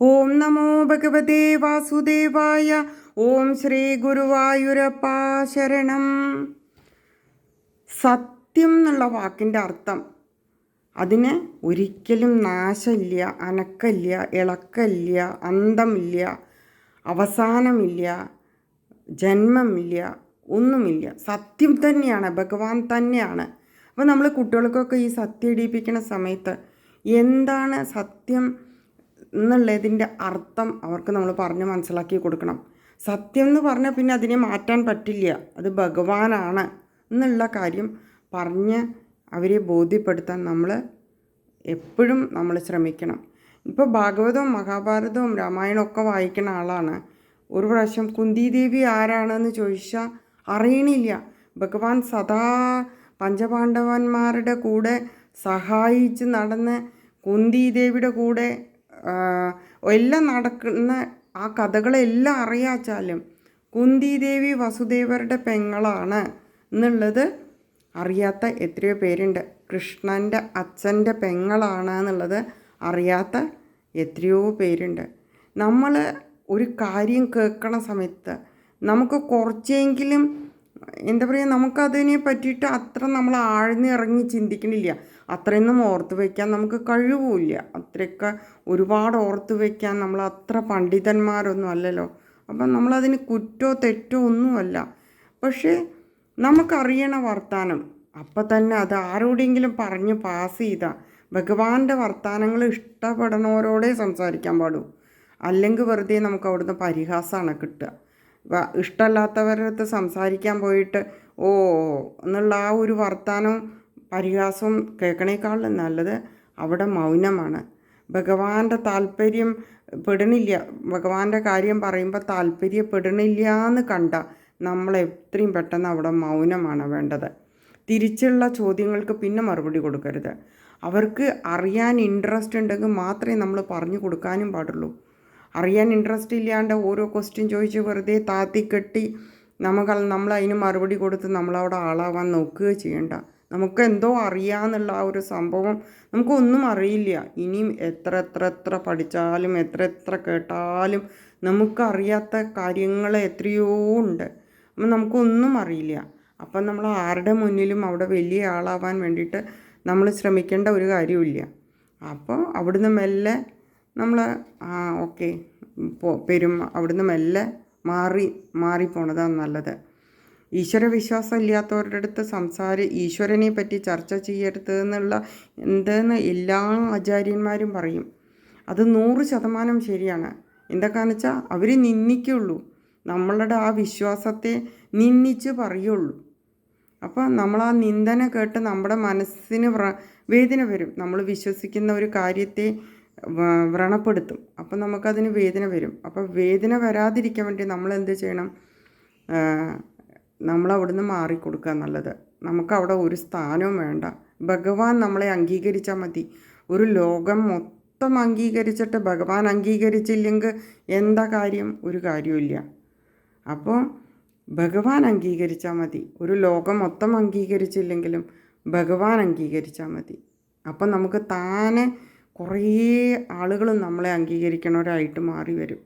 ഓം നമോ ഭഗവതേ വാസുദേവായ ഓം ശ്രീ ഗുരുവായൂരപ്പ ശരണം. സത്യം എന്നുള്ള വാക്കിന്റെ അർത്ഥം അതിന് ഒരിക്കലും നാശമില്ല അനക്കമില്ല ഇളക്കമില്ല അന്തമില്ല അവസാനമില്ല ജന്മമില്ല ഒന്നുമില്ല. സത്യം തന്നെയാണ് ഭഗവാൻ തന്നെയാണ്. അപ്പോൾ നമ്മൾ കുട്ടികൾക്കൊക്കെ ഈ സത്യം ഇടിയിപ്പിക്കുന്ന സമയത്ത് എന്താണ് സത്യം? എന്നുള്ളതിന്റെ അർത്ഥം അവർക്ക് നമ്മൾ പറഞ്ഞ് മനസ്സിലാക്കി കൊടുക്കണം. സത്യം എന്ന് പറഞ്ഞാൽ പിന്നെ അതിനെ മാറ്റാൻ പറ്റില്ല. അത് ഭഗവാനാണ് എന്നുള്ള കാര്യം പറഞ്ഞ് അവരെ ബോധ്യപ്പെടുത്താൻ നമ്മൾ എപ്പോഴും നമ്മൾ ശ്രമിക്കണം. ഇപ്പോൾ ഭാഗവതവും മഹാഭാരതവും രാമായണവും ഒക്കെ വായിക്കുന്ന ആളാണ്. ഒരു പ്രാവശ്യം കുന്തിദേവി ആരാണെന്ന് ചോദിച്ചാൽ അറിയണില്ല. ഭഗവാൻ സദാ പഞ്ചപാണ്ഡവന്മാരുടെ കൂടെ സഹായിച്ച് നടന്ന് കുന്തിദേവിയുടെ കൂടെ എല്ലാം നടക്കുന്ന ആ കഥകളെല്ലാം അറിയാച്ചാലും കുന്തിദേവി വസുദേവരുടെ പെങ്ങളാണ് എന്നുള്ളത് അറിയാത്ത എത്രയോ പേരുണ്ട്. കൃഷ്ണന്റെ അച്ഛന്റെ പെങ്ങളാണ് എന്നുള്ളത് അറിയാത്ത എത്രയോ പേരുണ്ട്. നമ്മൾ ഒരു കാര്യം കേൾക്കണ സമയത്ത് നമുക്ക് കുറച്ചെങ്കിലും എന്താ പറയുക നമുക്കതിനെ പറ്റിയിട്ട് അത്ര നമ്മൾ ആഴ്ന്നിറങ്ങി ചിന്തിക്കണില്ല. അത്രയൊന്നും ഓർത്ത് വയ്ക്കാൻ നമുക്ക് കഴിവുമില്ല. അത്രയൊക്കെ ഒരുപാട് ഓർത്ത് വയ്ക്കാൻ നമ്മൾ അത്ര പണ്ഡിതന്മാരൊന്നും അല്ലല്ലോ. അപ്പം നമ്മളതിന് കുറ്റോ തെറ്റോ ഒന്നുമല്ല. പക്ഷേ നമുക്കറിയണ വർത്താനം അപ്പം തന്നെ അത് ആരോടെങ്കിലും പറഞ്ഞ് പാസ് ചെയ്താൽ ഭഗവാന്റെ വർത്താനങ്ങൾ ഇഷ്ടപ്പെടുന്നവരോടെ സംസാരിക്കാൻ പാടൂ. അല്ലെങ്കിൽ വെറുതെ നമുക്ക് അവിടുന്ന് പരിഹാസമാണ് കിട്ടുക. ഇഷ്ടമല്ലാത്തവരുടെ അടുത്ത് സംസാരിക്കാൻ പോയിട്ട് ഓ എന്നുള്ള ആ ഒരു വർത്താനവും പരിഹാസവും കേൾക്കണേക്കാളും നല്ലത് അവിടെ മൗനമാണ്. ഭഗവാന്റെ താല്പര്യം പെടണില്ല ഭഗവാന്റെ കാര്യം പറയുമ്പോൾ താല്പര്യപ്പെടണില്ല എന്ന് കണ്ട നമ്മൾ എത്രയും പെട്ടെന്ന് അവിടെ മൗനമാണ് വേണ്ടത്. തിരിച്ചുള്ള ചോദ്യങ്ങൾക്ക് പിന്നെ മറുപടി കൊടുക്കരുത്. അവർക്ക് അറിയാൻ ഇൻട്രസ്റ്റ് ഉണ്ടെങ്കിൽ മാത്രമേ നമ്മൾ പറഞ്ഞു കൊടുക്കാനും പാടുള്ളൂ. അറിയാൻ ഇൻട്രസ്റ്റ് ഇല്ലാണ്ട് ഓരോ ക്വസ്റ്റ്യൻ ചോദിച്ച് വെറുതെ താത്തി കെട്ടി നമുക്ക് നമ്മൾ അതിന് മറുപടി കൊടുത്ത് നമ്മളവിടെ ആളാവാൻ നോക്കുക ചെയ്യണ്ട. നമുക്ക് എന്തോ അറിയാമെന്നുള്ള ആ ഒരു സംഭവം നമുക്കൊന്നും അറിയില്ല. ഇനിയും എത്ര എത്ര എത്ര പഠിച്ചാലും എത്ര എത്ര കേട്ടാലും നമുക്കറിയാത്ത കാര്യങ്ങൾ എത്രയോ ഉണ്ട്. അപ്പം നമുക്കൊന്നും അറിയില്ല. അപ്പം നമ്മൾ ആരുടെ മുന്നിലും അവിടെ വലിയ ആളാവാൻ വേണ്ടിയിട്ട് നമ്മൾ ശ്രമിക്കേണ്ട ഒരു കാര്യമില്ല അപ്പോൾ അവിടുന്ന് മെല്ലെ നമ്മൾ ആ ഓക്കെ പെരും അവിടുന്ന് മെല്ലെ മാറി മാറിപ്പോണതാണ് നല്ലത്. ഈശ്വര വിശ്വാസം ഇല്ലാത്തവരുടെ അടുത്ത് സംസാര ഈശ്വരനെ പറ്റി ചർച്ച ചെയ്യരുത് എന്നുള്ള എന്തെന്ന് എല്ലാ ആചാര്യന്മാരും പറയും. അത് നൂറ് ശതമാനം ശരിയാണ്. എന്തൊക്കെയാണെന്ന് വെച്ചാൽ അവർ നിന്ദിക്കുള്ളൂ. നമ്മളുടെ ആ വിശ്വാസത്തെ നിന്ദിച്ച് പറയുള്ളൂ. അപ്പോൾ നമ്മൾ ആ നിന്ദന കേട്ട് നമ്മുടെ മനസ്സിന് വേദന വരും. നമ്മൾ വിശ്വസിക്കുന്ന ഒരു കാര്യത്തെ വ്രണപ്പെടുത്തും. അപ്പം നമുക്കതിന് വേദന വരും. അപ്പം വേദന വരാതിരിക്കാൻ വേണ്ടി നമ്മൾ എന്ത് ചെയ്യണം? നമ്മൾ അവിടുന്ന് മാറിക്കൊടുക്കുക നല്ലത്. നമുക്കവിടെ ഒരു സ്ഥാനവും വേണ്ട. ഭഗവാൻ നമ്മളെ അംഗീകരിച്ചാൽ മതി. ഒരു ലോകം മൊത്തം അംഗീകരിച്ചിട്ട് ഭഗവാൻ അംഗീകരിച്ചില്ലെങ്കിൽ എന്താ കാര്യം? ഒരു കാര്യമില്ല അപ്പോൾ ഭഗവാൻ അംഗീകരിച്ചാൽ മതി. ഒരു ലോകം മൊത്തം അംഗീകരിച്ചില്ലെങ്കിലും ഭഗവാൻ അംഗീകരിച്ചാൽ മതി. അപ്പം നമുക്ക് താനെ കുറേ ആളുകളും നമ്മളെ അംഗീകരിക്കണവരായിട്ട് മാറി വരും.